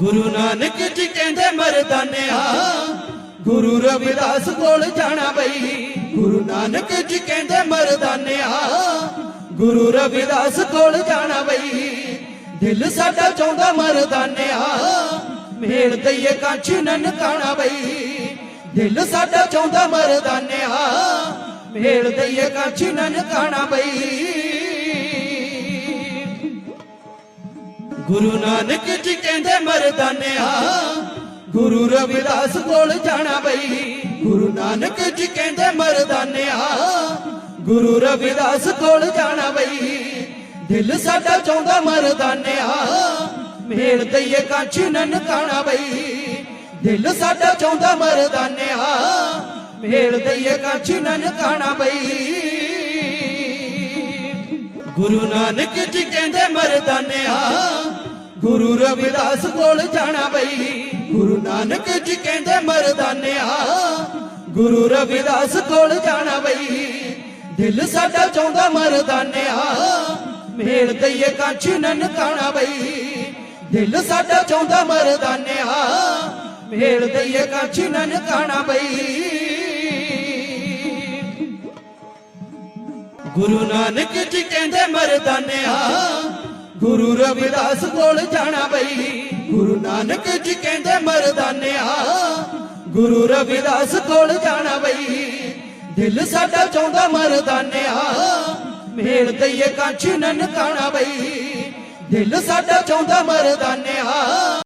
ਗੁਰੂ ਨਾਨਕ ਜੀ ਕਹਿੰਦੇ ਮਰਦਾਨਿਆ ਗੁਰੂ ਰਵਿਦਾਸ ਕੋਲ ਜਾਣਾ ਬਈ। ਗੁਰੂ ਨਾਨਕ ਜੀ ਕਹਿੰਦੇ ਮਰਦਾਨਿਆ ਗੁਰੂ ਰਵਿਦਾਸ ਕੋਲ ਜਾਣਾ ਬਈ। ਦਿਲ ਸਾਡਾ ਚਾਹੁੰਦਾ ਮਰਦਾਨਿਆ ਮੇਲ ਦਈਏ ਕਾਂਚ ਨਨਕਾਣਾ ਬਈ। ਦਿਲ ਸਾਡਾ ਚਾਹੁੰਦਾ ਮਰਦਾਨਿਆ ਮੇਲ ਦਈਏ ਕਾਂਚ ਨਨਕਾਣਾ ਬਈ। ਗੁਰੂ ਨਾਨਕ ਜੀ ਕਹਿੰਦੇ ਮਰਦਾਨਿਆ ਗੁਰੂ ਰਵਿਦਾਸ ਕੋਲ ਜਾਣਾ ਬਈ। ਗੁਰੂ ਨਾਨਕ ਜੀ ਕਹਿੰਦੇ ਮਰਦਾਨਿਆ ਗੁਰੂ ਰਵਿਦਾਸ ਕੋਲ ਜਾਣਾ ਬਈ। ਦਿਲ ਸਾਡਾ ਚਾਹੁੰਦਾ ਮਰਦਾਨਿਆ ਮੇਲ ਦਈਏ ਕਾਂਚ ਨਨਕਾਣਾ ਬਈ। ਦਿਲ ਸਾਡਾ ਚਾਹੁੰਦਾ ਮਰਦਾਨਿਆ ਮੇਲ ਦਈਏ ਕਾਂਚ ਨਨਕਾਣਾ ਬਈ। ਗੁਰੂ ਨਾਨਕ ਜੀ ਕਹਿੰਦੇ ਮਰਦਾਨਿਆ, ਗੁਰੂ ਰਵਿਦਾਸ ਕੋਲ ਜਾਣਾ ਬਈ। ਗੁਰੂ ਨਾਨਕ ਜੀ ਕਹਿੰਦੇ ਮਰਦਾਨਿਆ, ਗੁਰੂ ਰਵਿਦਾਸ ਕੋਲ ਜਾਣਾ ਬਈ। ਦਿਲ ਸਾਡਾ ਚਾਹੁੰਦਾ ਮਰਦਾਨਿਆ, ਮੇਲ ਦਈਏ ਕਾਂਚ ਨਨਕਾਣਾ ਬਈ। ਦਿਲ ਸਾਡਾ ਚਾਹੁੰਦਾ ਮਰਦਾਨਿਆ, ਮੇਲ ਦਈਏ ਕਾਂਚ ਨਨਕਾਣਾ ਬਈ। ਗੁਰੂ ਨਾਨਕ ਜੀ ਕਹਿੰਦੇ ਮਰਦਾਨਿਆ ਗੁਰੂ ਰਵਿਦਾਸ ਕੋਲ ਜਾਣਾ ਬਈ। ਗੁਰੂ ਨਾਨਕ ਜੀ ਕਹਿੰਦੇ ਮਰਦਾਨਿਆ ਗੁਰੂ ਰਵਿਦਾਸ ਕੋਲ ਜਾਣਾ ਬਈ। ਦਿਲ ਸਾਡਾ ਚਾਹੁੰਦਾ ਮਰਦਾਨਿਆ ਮੇਲ ਦਈਏ ਕਾਂਚ ਨਨਕਾਣਾ ਬਈ। ਦਿਲ ਸਾਡਾ ਚਾਹੁੰਦਾ ਮਰਦਾਨਿਆ